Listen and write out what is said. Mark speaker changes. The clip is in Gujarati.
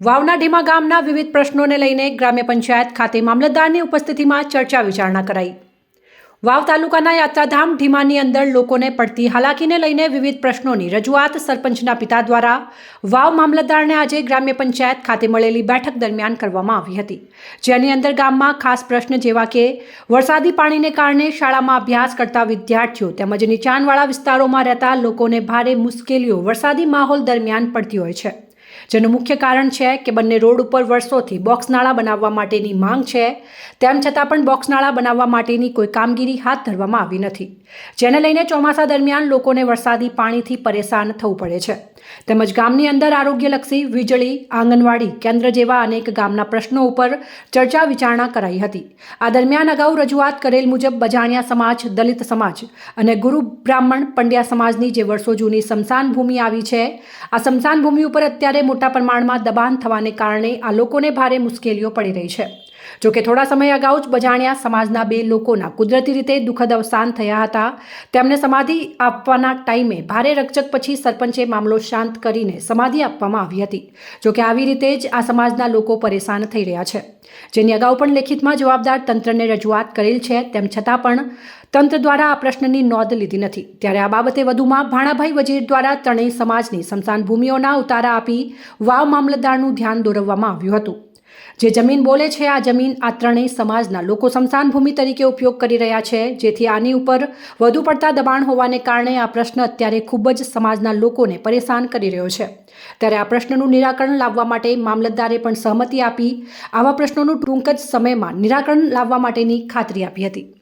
Speaker 1: વાવના ઢીમા ગામના વિવિધ પ્રશ્નોને લઈને ગ્રામ્ય પંચાયત ખાતે મામલતદારની ઉપસ્થિતિમાં ચર્ચા વિચારણા કરાઈ. વાવ તાલુકાના યાત્રાધામ ઢીમાની અંદર લોકોને પડતી હાલાકીને લઈને વિવિધ પ્રશ્નોની રજૂઆત સરપંચના પિતા દ્વારા વાવ મામલતદારને આજે ગ્રામ્ય પંચાયત ખાતે મળેલી બેઠક દરમિયાન કરવામાં આવી હતી. જેની અંદર ગામમાં ખાસ પ્રશ્ન જેવા કે, વરસાદી પાણીને કારણે શાળામાં અભ્યાસ કરતા વિદ્યાર્થીઓ તેમજ નીચાણવાળા વિસ્તારોમાં રહેતા લોકોને ભારે મુશ્કેલીઓ વરસાદી માહોલ દરમિયાન પડતી હોય છે. જેનું મુખ્ય કારણ છે કે બંને રોડ ઉપર વર્ષોથી બોક્સ નાળા બનાવવા માટેની માંગ છે, તેમ છતાં પણ બોક્સ નાળા બનાવવા માટેની કોઈ કામગીરી હાથ ધરવામાં આવી નથી. જેને લઈને ચોમાસા દરમિયાન લોકોને વરસાદી પાણીથી પરેશાન થવું પડે છે. તેમજ ગામની અંદર આરોગ્યલક્ષી વીજળી, આંગણવાડી કેન્દ્ર જેવા અનેક ગામના પ્રશ્નો ઉપર ચર્ચા વિચારણા કરાઈ હતી. આ દરમિયાન અગાઉ રજૂઆત કરેલ મુજબ બજાણિયા સમાજ, દલિત સમાજ અને ગુરુ બ્રાહ્મણ પંડ્યા સમાજની જે વર્ષો જૂની સ્મશાન ભૂમિ આવી છે, આ સ્મશાન ભૂમિ ઉપર અત્યારે મોટા પ્રમાણમાં દબાણ થવાને કારણે આ લોકોને ભારે મુશ્કેલીઓ પડી રહી છે. જોકે થોડા સમય અગાઉ જ બજાણ્યા સમાજના બે લોકોના કુદરતી રીતે દુઃખદ અવસાન થયા હતા. તેમને સમાધિ આપવાના ટાઈમે ભારે રકચક પછી સરપંચે મામલો શાંત કરીને સમાધિ આપવામાં આવી હતી. જોકે આવી રીતે જ આ સમાજના લોકો પરેશાન થઈ રહ્યા છે. જેની અગાઉ પણ લેખિતમાં જવાબદાર તંત્રને રજૂઆત કરેલ છે, તેમ છતાં પણ તંત્ર દ્વારા આ પ્રશ્નની નોંધ લીધી નથી. ત્યારે આ બાબતે વધુમાં ભાણાભાઈ વજીર દ્વારા ત્રણેય સમાજની સ્મશાન ભૂમિઓના ઉતારા આપી વાવ મામલતદારનું ધ્યાન દોરવવામાં આવ્યું હતું. જે જમીન બોલે છે, આ જમીન આ ત્રણેય સમાજના લોકો સ્મશાન ભૂમિ તરીકે ઉપયોગ કરી રહ્યા છે. જેથી આની ઉપર વધુ પડતા દબાણ હોવાને કારણે આ પ્રશ્ન અત્યારે ખૂબ જ સમાજના લોકોને પરેશાન કરી રહ્યો છે. ત્યારે આ પ્રશ્નનું નિરાકરણ લાવવા માટે મામલતદારે પણ સહમતિ આપી, આવા પ્રશ્નોનું ટૂંક જ સમયમાં નિરાકરણ લાવવા માટેની ખાતરી આપી હતી.